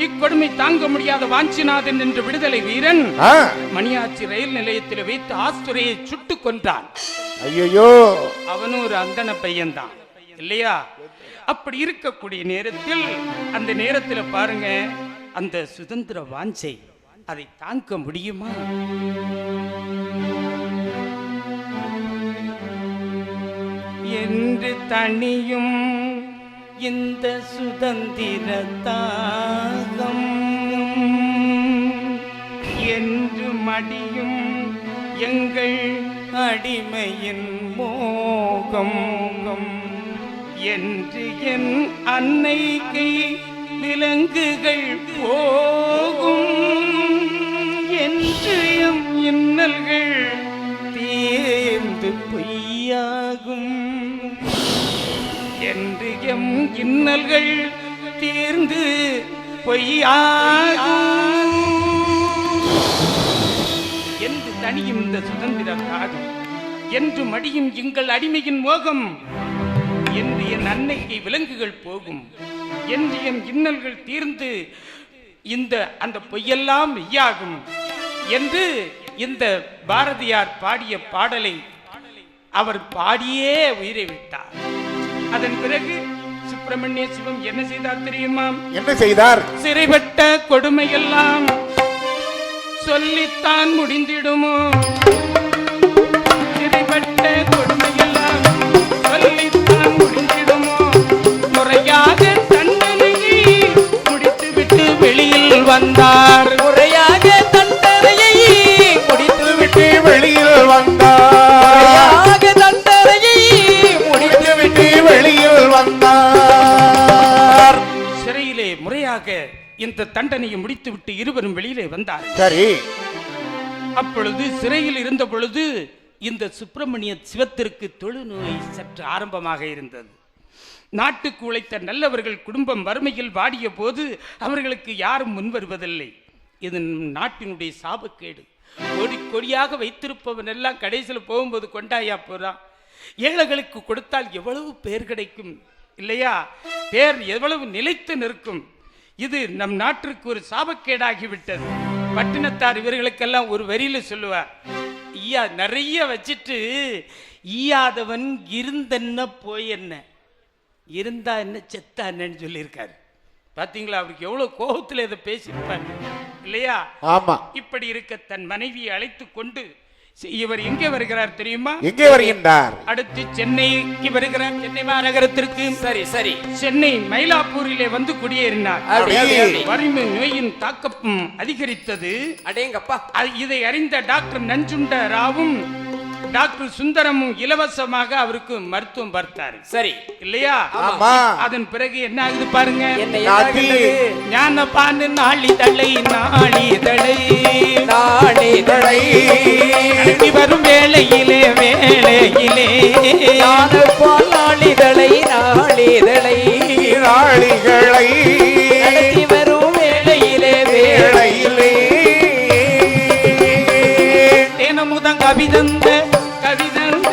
இக்கொடுமை தாங்க முடியாத வாஞ்சிநாதன் என்ற விடுதலை வீரன் மணியாச்சி ரயில் நிலையத்தில் வைத்து ஆஸ்துரையை சுட்டுக் கொன்றான். ஐயையோ. அவனும் ஒரு அந்தன பையன்தான். இல்லையா? அப்படி இருக்கக்கூடிய நேரத்தில் அந்த நேரத்தில் பாருங்க அந்த சுதந்திர வாஞ்சை அதை தாங்க முடியுமா? என்று தனியும் இந்த சுதந்திர தாகம் என்று மடியும் எங்கள் அடிமையின் மோகம். என்று என் அன்னைக்கு விலங்குகள் போகும். இன்னல்கள் தீர்ந்து பொய்யாகும். என்று தனியும் இந்த சுதந்திர தாகம் என்று மடியும் எங்கள் அடிமையின் மோகம். என்று என் அன்னைக்கு விலங்குகள் போகும். என்று என் இன்னல்கள் தீர்ந்து இந்த அந்த பொய்யெல்லாம் மெய்யாகும். என்று இந்த பாரதியார் பாடிய பாடலை அவர் பாடியே உயிரை விட்டார். அதன் பிறகு சுப்பிரமணிய சிவம் என்ன செய்தார் தெரியுமா என்ன செய்தார்? சிறைப்பட்ட கொடுமையெல்லாம் சொல்லித்தான் முடிந்திடுமோ? சிறைப்பட்ட கொடுமையெல்லாம் சொல்லித்தான் முடிந்திடுமோ? முறையாக தண்டனையை முடித்துவிட்டு வெளியில் வந்தார். முறையாக இந்த தண்டனையை முடித்துவிட்டு இருவரும் வெளியிலே வந்தார் சரி. அப்பொழுது சிறையில் இருந்த பொழுது இந்த சுப்பிரமணிய சிவத்திற்கு தொழுநோய் சற்று ஆரம்பமாக இருந்தது. நாட்டுக்கு உழைத்த நல்லவர்கள் குடும்பம் வறுமையில் வாடிய போது அவர்களுக்கு யாரும் முன்வருவதில்லை இது நாட்டினுடைய சாபக்கேடு. கொடி கொடியாக வைத்திருப்பவன் எல்லாம் கடைசியில் போகும்போது கொண்டாயா போறான் ஏழைகளுக்கு கொடுத்தால் எவ்வளவு பேர் கிடைக்கும்? இல்லையா? பேர் எவ்வளவு நிலைத்து நிற்கும்? இது நம் நாட்டிற்கு ஒரு சாபக்கேடாகிவிட்டது. பட்டினத்தார் இவர்களுக்கெல்லாம் ஒரு வரியில சொல்லுவார் ஈயா நிறைய வச்சிட்டு ஈயாதவன் இருந்தென்ன போய் என்ன? இருந்தா என்ன செத்தா என்னன்னு சொல்லியிருக்காரு. பாத்தீங்களா? அவருக்கு எவ்வளவு கோபத்துல இதை பேசியிருப்பார். இல்லையா? ஆமா. இப்படி இருக்க தன் மனைவியை அழைத்து கொண்டு இவர் எங்கே வருகிறார் தெரியுமா? எங்கே வருகின்றார்? அடுத்து சென்னைக்கு வருகிறார். சென்னை மாநகரத்திற்கு. சரி சரி. சென்னை மயிலாப்பூரிலே வந்து குடியேறினார். வறுமை நோயின் தாக்கம் அதிகரித்தது. அடேங்கப்பா. இதை அறிந்த டாக்டர் நஞ்சுண்ட ராவும் டாக்டர் சுந்தரமும் இலவசமாக அவருக்கு மருத்துவம் பார்த்தாரு. சரி. இல்லையா? ஆமா. அதன் பிறகு என்ன ஆகுது பாருங்க? என்ன நாட்டி. என்னாகின்றது? ஞானபானு நாளிதழை நாளிதழை. நாளிதழை. நடத்தி வரும் வேளையிலே வேளையிலே. ஞானப்பால் நாளிதழை நாளிதழை. நீராளிகளை நடத்தி கவிதந்த கவிதந்த.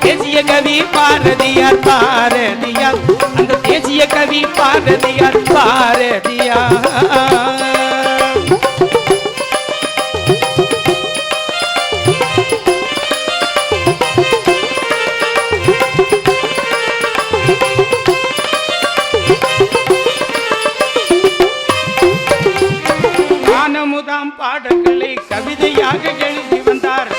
தேசிய கவி பாரதியார் பாரதியார். அந்த தேசிய கவி பாரதியார் பாரதியார். கவிதையாக எழுதி வந்தார்.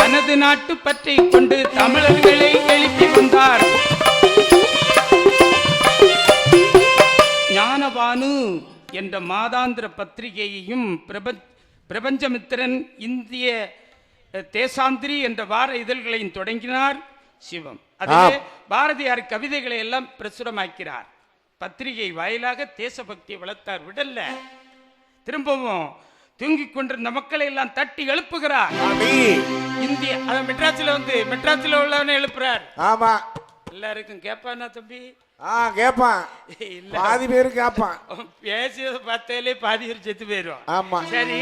தனது நாட்டு பற்றி கொண்டு தமிழர்களை எழுப்பி வந்தார். ஞானபானு என்ற மாதாந்திர பத்திரிகையையும் பிரப பிரபஞ்சமித்திரன் இந்திய தேசாந்திரி என்ற வார இதழ்களையும் தொடங்கினார் சிவம். அதிலே பாரதியார் கவிதைகளை எல்லாம் பிரசுரமாக்கிறார். பத்திரிகை வாயிலாக தேசபக்தியை வளர்த்தார். விடல்ல. திரும்பவும் தூங்கிக் கொண்டிருந்த மக்களை எல்லாம் தட்டி எழுப்புகிறார். இந்திய அத மெட்ராஸ்ல வந்து மெட்ராஸ்ல உள்ளவனை எழுப்புறார். ஆமா. எல்லாருக்கும் கேட்பானா தம்பி? ஆ கேப்பான். இல்ல. பாதி பேரு அவன் பேசியதை பார்த்தாலே பாதி பேர் செத்து போயிடுவான். ஆமா. சரி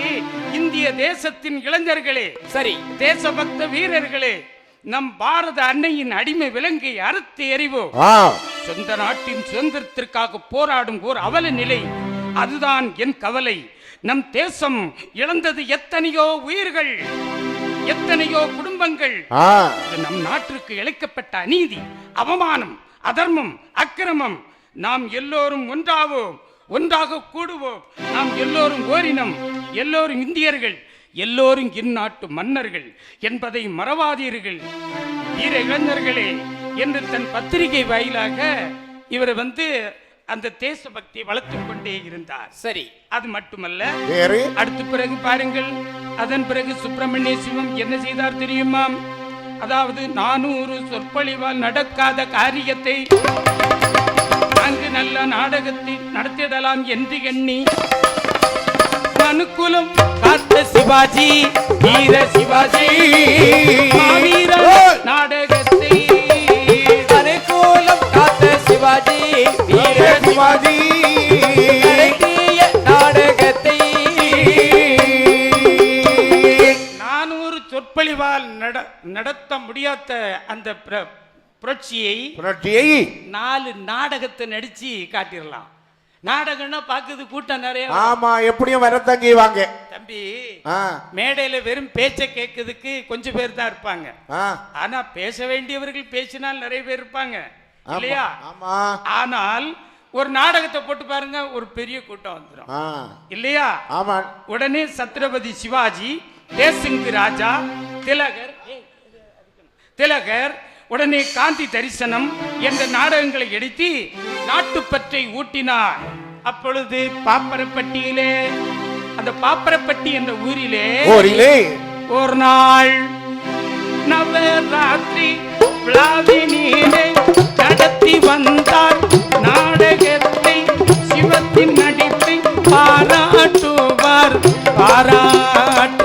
இந்திய தேசத்தின் இளைஞர்களே சரி. தேசபக்த வீரர்களே நம் பாரத அன்னையின் அடிமை விலங்கை அறுத்து எறிவோம். சொந்த நாட்டின் சுதந்திரத்திற்காக போராடும் ஓர் அவல நிலை அதுதான் என் கவலை. நம் தேசம் இழந்தது எத்தனையோ உயிர்கள் எத்தனையோ குடும்பங்கள். நம் நாட்டிற்கு இழைக்கப்பட்ட அநீதி அவமானம் அதர்மம் அக்கிரமம். நாம் எல்லோரும் ஒன்றாவோம் ஒன்றாக கூடுவோம் நாம் எல்லோரும் ஓரினம் எல்லோரும் இந்தியர்கள் எல்லோரும் இந்நாட்டு மன்னர்கள் என்பதை மறவாதீர்கள். வீர இளைஞர்களே என்று தன் பத்திரிகை வாயிலாக இவர் வந்து அந்த தேசபக்தியை வளர்த்துக் கொண்டே இருந்தார். சரி. அது மட்டுமல்ல வேறு? அடுத்த பிறகு பாருங்கள் அதன் பிறகு சுப்பிரமணிய சிவம் என்ன செய்தார் தெரியுமா? அதாவது நானூறு சொற்பொழிவால் நடக்காத காரியத்தை அங்கு நல்ல நாடகத்தை நடத்திடலாம் என்று எண்ணி அனுகூலம் காத்த சிவாஜி வீர சிவாஜி மாவீர நாடகத்தை வீர நடத்திய நாடகத்தை நானூறு சொற்பொழிவால் நட நடத்த முடியாத அந்த பிர- புரட்சியை புரட்சியை நாலு நாடகத்தை நடிச்சு காட்டிடலாம். நாடகம்னா பாக்குது கூட்டம் நிறைய. ஆமா எப்படியும் வரத்தங்கி வாங்க தம்பி மேடையில வெறும் பேச்சை கேட்கறதுக்கு கொஞ்சம் பேர் தான் இருப்பாங்க. ஆனா பேச வேண்டியவர்கள் பேசினால் நிறைய பேர் இருப்பாங்க. இல்லையா? ஆமா. ஆனால் ஒரு நாடகத்தை போட்டு பாருங்க ஒரு பெரிய கூட்டம் வந்துடும் இல்லையா? ஆமா. உடனே சத்ரபதி சிவாஜி தேசிங்கு ராஜா திலகர் திலகர் உடனே காந்தி தரிசனம் என்ற நாடகங்களை எடுத்து நாட்டுப்பற்றை ஊட்டினார். அப்பொழுது பாப்பரப்பட்டியிலே அந்த பாப்பரப்பட்டி என்ற ஊரிலே ஓரிலே ஒரு நாள் நவராத்திரி விழாவினீரை நடத்தி வந்தார். சிவத்தின் நடிப்பை பாராட்டுவார் பாராட்டுவார்.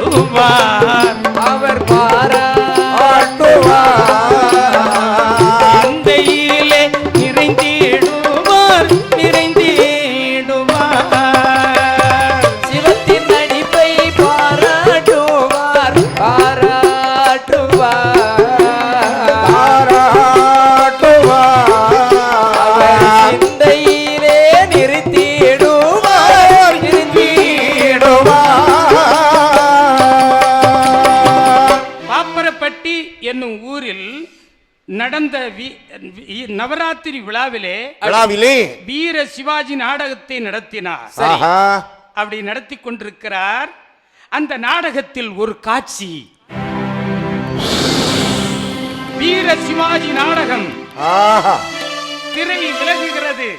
நவராத்திரி விழாவிலே விழாவிலே. வீர சிவாஜி நாடகத்தை நடத்தினார். அப்படி நடத்தி கொண்டிருக்கிறார். அந்த நாடகத்தில் ஒரு காட்சி. வீர சிவாஜி நாடகம். திரை விலகுகிறது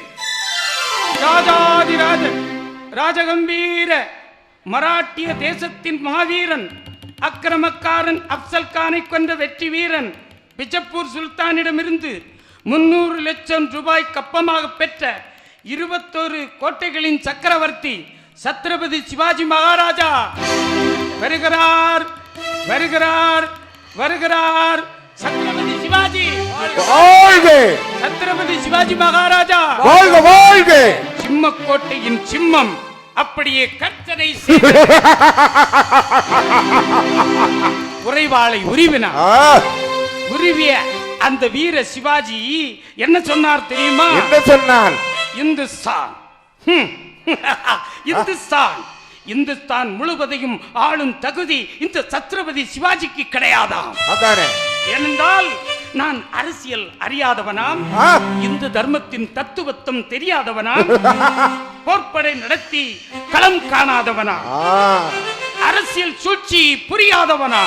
ராஜாதிராஜன் ராஜகம்பீர மராட்டிய தேசத்தின் மாவீரன் அக்கிரமக்காரன் அப்சல் கானை கொன்ற வெற்றி வீரன் பிஜப்பூர் சுல்தானிடமிருந்து முன்னூறு லட்சம் ரூபாய் கப்பமாக பெற்ற இருபத்தோரு கோட்டைகளின் சக்கரவர்த்தி சத்ரபதி சிவாஜி மகாராஜா. வருகிறார் வருகிறார் வருகிறார். சத்ரபதி சிவாஜி. வாழ்க! சத்ரபதி சிவாஜி மகாராஜா. வாழ்க வாழ்க! சிம்மக்கோட்டையின் சிம்மம் அப்படியே கர்த்தனை உறைவாளை உருவினார். உருவிய அந்த வீர சிவாஜி என்ன சொன்னார் தெரியுமா? என்ன சொன்னான் இந்துஸ்தான். இந்துஸ்தான். இந்துஸ்தான் முழுவதையும் ஆளும் தகுதி இந்த சத்ரபதி சிவாஜிக்கு கிடையாதாம். ஏனென்றால் நான் அரசியல் அறியாதவனாம். இந்து தர்மத்தின் தத்துவத்தம் தெரியாதவனாம். போர்ப்படை நடத்தி களம் காணாதவனா அரசியல் சூழ்ச்சி புரியாதவனா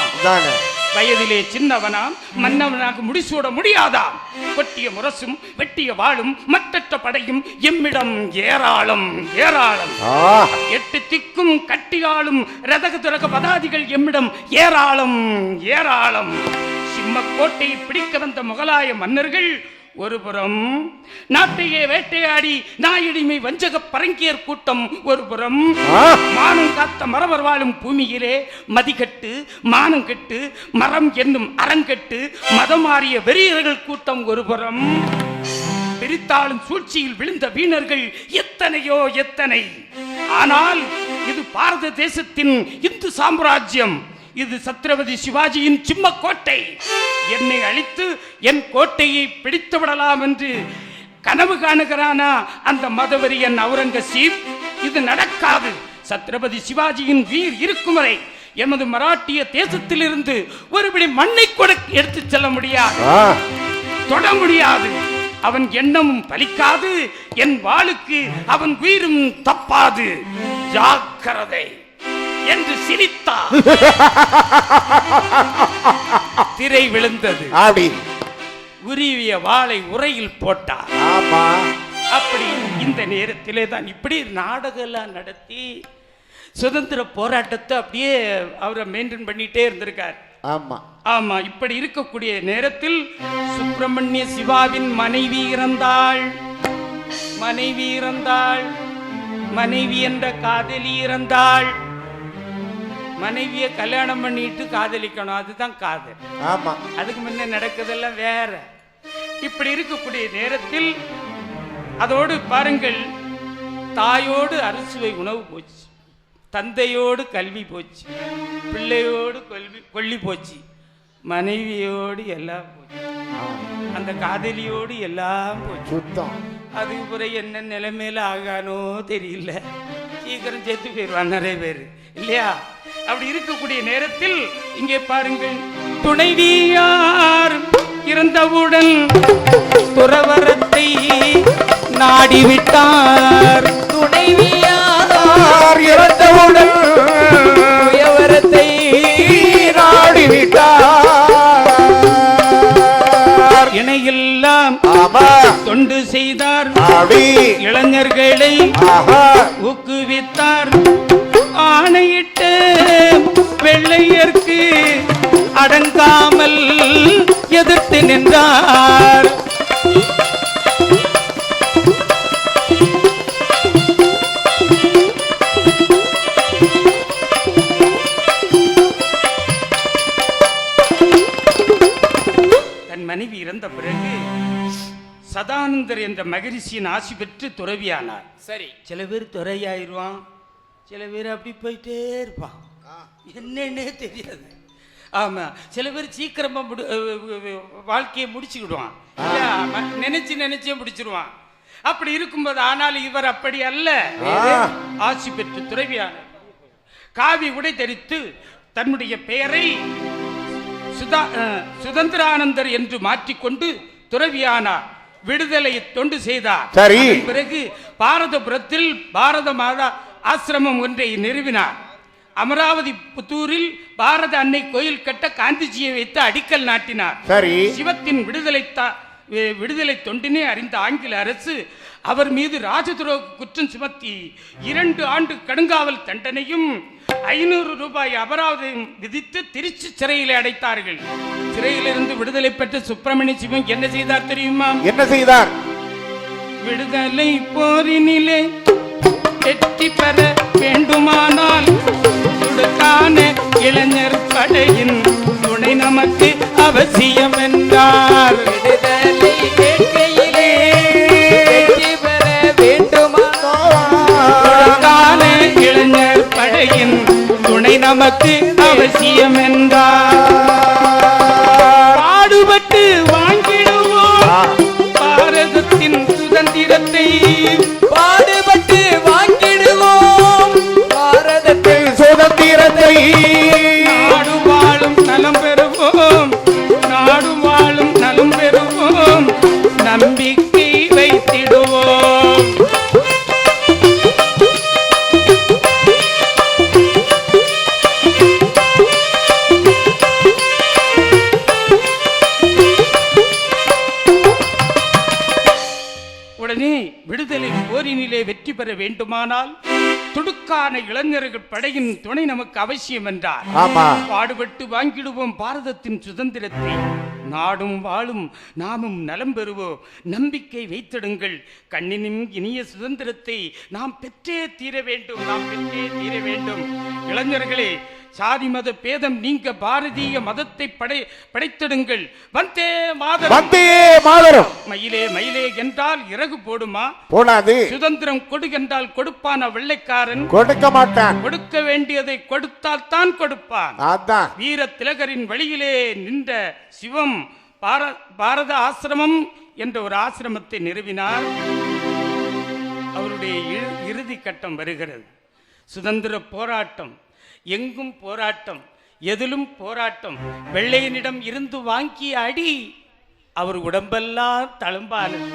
வயதிலே சின்னவனாம் மன்னவனாக முடிசூட முடியாதாம். கொட்டிய முரசும் வெட்டிய வாளும் மற்றற்ற படையும் எம்மிடம் ஏராளம் ஏராளம். எட்டு திக்கும் கட்டியாளும் ரதக துரக பதாதிகள் எம்மிடம் ஏராளம் ஏராளம். சிம்மக்கோட்டையை பிடிக்க வந்த முகலாய மன்னர்கள் ஒருபுறம் நாட்டையே வேட்டையாடி நாயடிமை வஞ்சக பரங்கியர் கூட்டம் ஒருபுறம். மானம் காத்த மரவர் வாழும் பூமியிலே மதிகட்டு மானம் கெட்டு மரம் என்னும் அரங்கெட்டு மதம் மாறிய வெறியர்கள் கூட்டம் ஒருபுறம் பிரித்தாளும் சூழ்ச்சியில் விழுந்த வீணர்கள் எத்தனையோ எத்தனை ஆனால் இது பாரத தேசத்தின் இந்து சாம்ராஜ்யம் இது சத்ரபதி சிவாஜியின் சிம்ம கோட்டை என்னை அழித்து என் கோட்டையை பிடித்து விடலாம் என்று கனவு காணுகிறானா அந்த மதவெறியன் அவுரங்கசீப்? இது நடக்காது. சத்ரபதி சிவாஜியின் வீர் இருக்கும் வரை எமது மராட்டிய தேசத்திலிருந்து ஒருபடி மண்ணை கூட எடுத்துச் செல்ல முடியாது. தொட முடியாது. அவன் எண்ணமும் பலிக்காது. என் வாளுக்கு அவன் உயிரும் தப்பாது. ஜாக்கிரதை. என்று சிரித்தார். திரை விழுந்தது. அப்படி உருவிய வாளை உரையில் போட்டார். ஆமா. அப்படி இந்த நேரத்திலே தான் இப்படி நாடகம் எல்லாம் நடத்தி சுதந்திர போராட்டத்தை அப்படியே அவரை மெயின்டைன் பண்ணிட்டே இருந்திருக்கார். ஆமா. ஆமா இப்படி இருக்கக்கூடிய நேரத்தில் சுப்பிரமணிய சிவாவின் மனைவி இறந்தாள். மனைவி இறந்தாள். மனைவி என்ற காதலி இறந்தாள். மனைவியை கல்யாணம் பண்ணிட்டு காதலிக்கணும். அதுதான் காதல். ஆமா. அதுக்கு முன்ன நடக்குதெல்லாம் வேற. இப்படி இருக்கக்கூடிய நேரத்தில் அதோடு பாருங்கள் தாயோடு அறுசுவை உணவு போச்சு. தந்தையோடு கல்வி போச்சு. பிள்ளையோடு கொல்வி கொல்லி போச்சு. மனைவியோடு எல்லாம் போச்சு. அந்த காதலியோடு எல்லாம் போச்சு. சுத்தம். அதுக்கு பிறகு என்ன நிலைமையில ஆகானோ தெரியல. சீக்கிரம் செத்து போயிடுவான் நிறைய பேர். இல்லையா? அப்படி இருக்கக்கூடிய நேரத்தில் இங்கே பாருங்கள். துணைவியார் இறந்தவுடன் துறவரத்தை நாடிவிட்டார். துணைவியார் யார் இறந்தவுடன் உயவரத்தை நாடி விட்டார் இணையெல்லாம் தொண்டு செய்தார். இளைஞர்களை ஊக்குவித்தார். ஆணையிட்டு வெள்ளையர்க்கு அடங்காமல் எதிர்த்து நின்றார். தன் மனைவி இறந்த பிறகு சதானந்தர் என்ற மகரிஷியின் ஆசி பெற்று துறவியானார். சரி சில பேர் துறையாயிருவான் சில பேர் அப்படி போயிட்டே இருப்பான் என்னன்னே தெரியாது. ஆமா சில பேர் சீக்கிரமா முடி அஹ் அஹ் வாழ்க்கையை முடிச்சுக்கிடுவான். நினைச்சு நினைச்சே முடிச்சிருவான். அப்படி இருக்கும்போது ஆனால் இவர் அப்படி அல்ல. ஆசி பெற்று துறவியானார் காவி உடை தரித்து தன்னுடைய பெயரை சுதா சுதந்திரானந்தர் என்று மாற்றிக்கொண்டு துறவியானார். விடுதலை தொண்டு செய்தார். பிறகு பாரதபுரத்தில் பாரத மாதா ஆசிரமம் ஒன்றை நிறுவினார். அமராவதி புத்தூரில் பாரத அன்னை கோயில் கட்ட காந்திஜியை வைத்து அடிக்கல் நாட்டினார். சரி. சிவத்தின் விடுதலை விடுதலை தொண்டினை அறிந்த ஆங்கில அரசு அவர் மீது ராஜதுரோக குற்றம் சுமத்தி இரண்டு ஆண்டு கடுங்காவல் தண்டனையும் ஐநூறு ரூபாய் அபராதம் விதித்து திருச்சி சிறையில் அடைத்தார்கள். சிறையிலிருந்து விடுதலை பெற்ற சுப்பிரமணிய சிவன் என்ன செய்தார் தெரியுமா? என்ன செய்தார்? விடுதலை போரினிலே வெற்றி பெற வேண்டுமானால் துடுக்கான இளைஞர் படையின் துணை நமக்கு அவசியம் என்றார் விடுதலை வேட்கையிலே வெற்றி பெற வேண்டுமா துடுக்கான இளைஞர் படையின் துணை நமக்கு அவசியம் என்றார் வேண்டுமானால் துடுக்கான இளைஞர்கள் படையின் துணை நமக்கு அவசியம் என்றார். பாடுபட்டு வாங்கிடுவோம் பாரதத்தின் சுதந்திரத்தை. நாடும் வாழும் நாமும் நலம் பெறுவோம். நம்பிக்கை வைத்திடுங்கள். கண்ணினும் இனிய சுதந்திரத்தை நாம் பெற்றே தீர வேண்டும் நாம் பெற்றே தீர வேண்டும். இளைஞர்களே சாதி மத பேதம் நீங்க பாரதிய மதத்தை படை படைத்திடுங்கள். வந்தே மாதரம். வந்தே மாதரம். மயிலே மயிலே என்றால் இறகு போடுமா? போடாது. சுதந்திரம் கொடு என்றால் கொடுப்பான வெள்ளைக்காரன்? கொடுக்க மாட்டான். கொடுக்க வேண்டியதை கொடுத்தால் தான் கொடுப்பான். அதான். வீர திலகரின் வழியிலே நின்ற சிவம். பார- பாரத ஆசிரமம் என்ற ஒரு ஆசிரமத்தை நிறுவினார் அவருடைய இறுதி கட்டம் வருகிறது. சுதந்திர போராட்டம் எங்கும் போராட்டம் எதிலும் போராட்டம் வெள்ளையனிடம் இருந்து வாங்கிய அடி அவர் உடம்பெல்லாம் தழும்பானது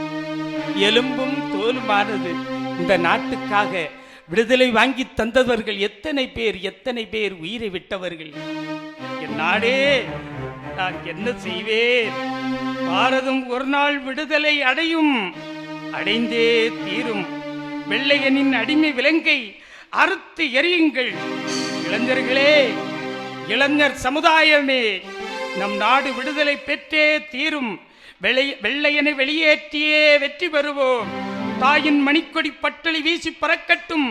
எலும்பும் தோலுமானது. இந்த நாட்டுக்காக விடுதலை வாங்கி தந்தவர்கள் எத்தனை பேர் எத்தனை பேர் உயிரை விட்டவர்கள்? என் நாடே நான் என்ன செய்வேன்? பாரதம் ஒரு நாள் விடுதலை அடையும். அடைந்தே தீரும். வெள்ளையனின் அடிமை விலங்கை அறுத்து எரியுங்கள் இளைஞர்களே இளைஞர் சமுதாயமே நம் நாடு விடுதலை பெற்றே தீரும். வெள்ளையனை வெளியேற்றியே வெற்றி பெறுவோம். தாயின் மணிக்கொடி பட்டளி வீசி பறக்கட்டும்.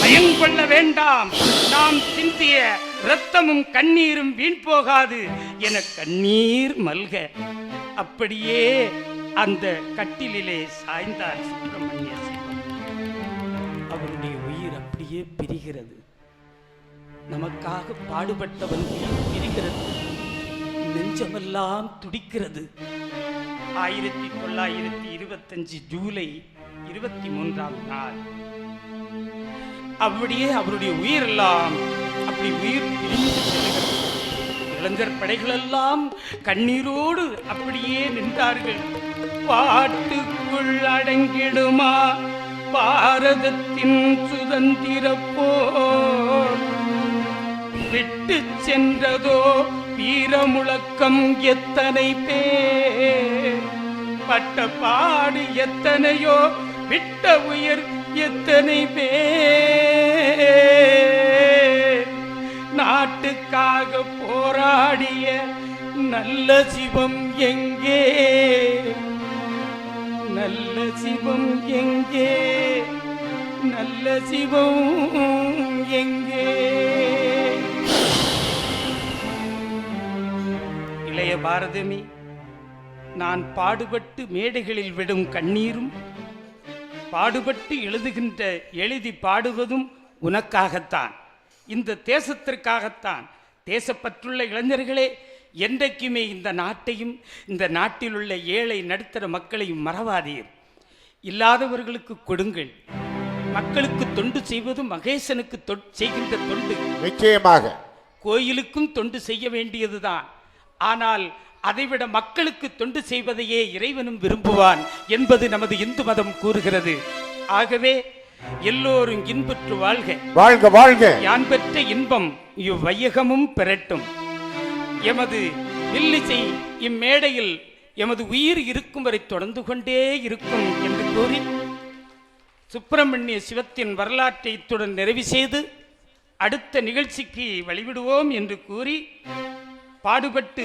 பயங்கொள்ள வேண்டாம். நாம் சிந்திய ரத்தமும் கண்ணீரும் வீண் போகாது என கண்ணீர் மல்க. அப்படியே அந்த கட்டிலிலே சாய்ந்தார் சுப்பிரமணிய சிவம் அவருடைய உயிர் அப்படியே பிரிகிறது. நமக்காக பாடுபட்டவன் உயிர் பிரிகிறது. நெஞ்சமெல்லாம் துடிக்கிறது. ஆயிரத்தி தொள்ளாயிரத்தி இருபத்தஞ்சு ஜூலை இருபத்தி மூன்றாம் நாள். அப்படியே அவருடைய உயிரெல்லாம் அப்படி உயிர் பிரிந்து செல்கிறது. இளைஞர் படைகளெல்லாம் கண்ணீரோடு அப்படியே நின்றார்கள். பாட்டுக்குள் அடங்கிடுமா பாரதத்தின் சுதந்திர போர்? விட்டு சென்றதோ வீரமுழக்கம் எத்தனை பேர்? பட்ட பாடு எத்தனையோ விட்ட உயிர் எத்தனை பேர்? நாட்டுக்காக போராடிய நல்ல சிவம் எங்கே? நல்ல சிவம் எங்கே? நல்ல சிவம் எங்கே? இளைய பாரதமி நான் பாடுபட்டு மேடைகளில் விடும் கண்ணீரும் பாடுபட்டு எழுதுகின்ற எழுதி பாடுவதும் உனக்காகத்தான். இந்த தேசத்திற்காகத்தான். தேசப்பற்றுள்ள இளைஞர்களே என்றைக்குமே இந்த நாட்டையும் இந்த நாட்டில் உள்ள ஏழை நடுத்தர மக்களையும் மறவாதீர். இல்லாதவர்களுக்கு கொடுங்கள். மக்களுக்கு தொண்டு செய்வது மகேசனுக்கு தொ- செய்கின்ற தொண்டு. நிச்சயமாக. கோயிலுக்கும் தொண்டு செய்ய வேண்டியதுதான். ஆனால் அதைவிட மக்களுக்கு தொண்டு செய்வதையே இறைவனும் விரும்புவான் என்பது நமது இந்து மதம் கூறுகிறது. ஆகவே எல்லோரும் இன்புற்று வாழ்க. வாழ்க வாழ்க. யான் பெற்ற இன்பம் இவ்வையகமும் பெறட்டும். எமது வில்லிசை இம்மேடையில் எமது உயிர் இருக்கும் வரை தொடர்ந்து கொண்டே இருக்கும் என்று கூறி சுப்பிரமணிய சிவத்தின் வரலாற்றை இத்துடன் நிறைவு செய்து அடுத்த நிகழ்ச்சிக்கு வழிவிடுவோம் என்று கூறி பாடுபட்டு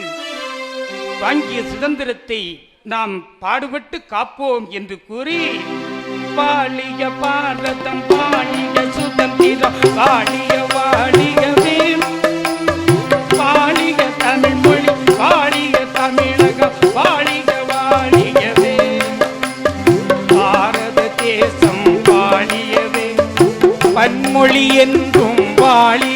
வாங்கிய சுதந்திரத்தை நாம் பாடுபட்டு காப்போம் என்று கூறி பாலிய பாரதம் பாலிய சுதந்திரம் பாலிய வாழியவே பாலிய தமிழ் மொழி பாலிய தமிழகம் பாலிய வாழியவே பாரத தேசம் வாழியவே பன்மொழி என்றும் வாழியவே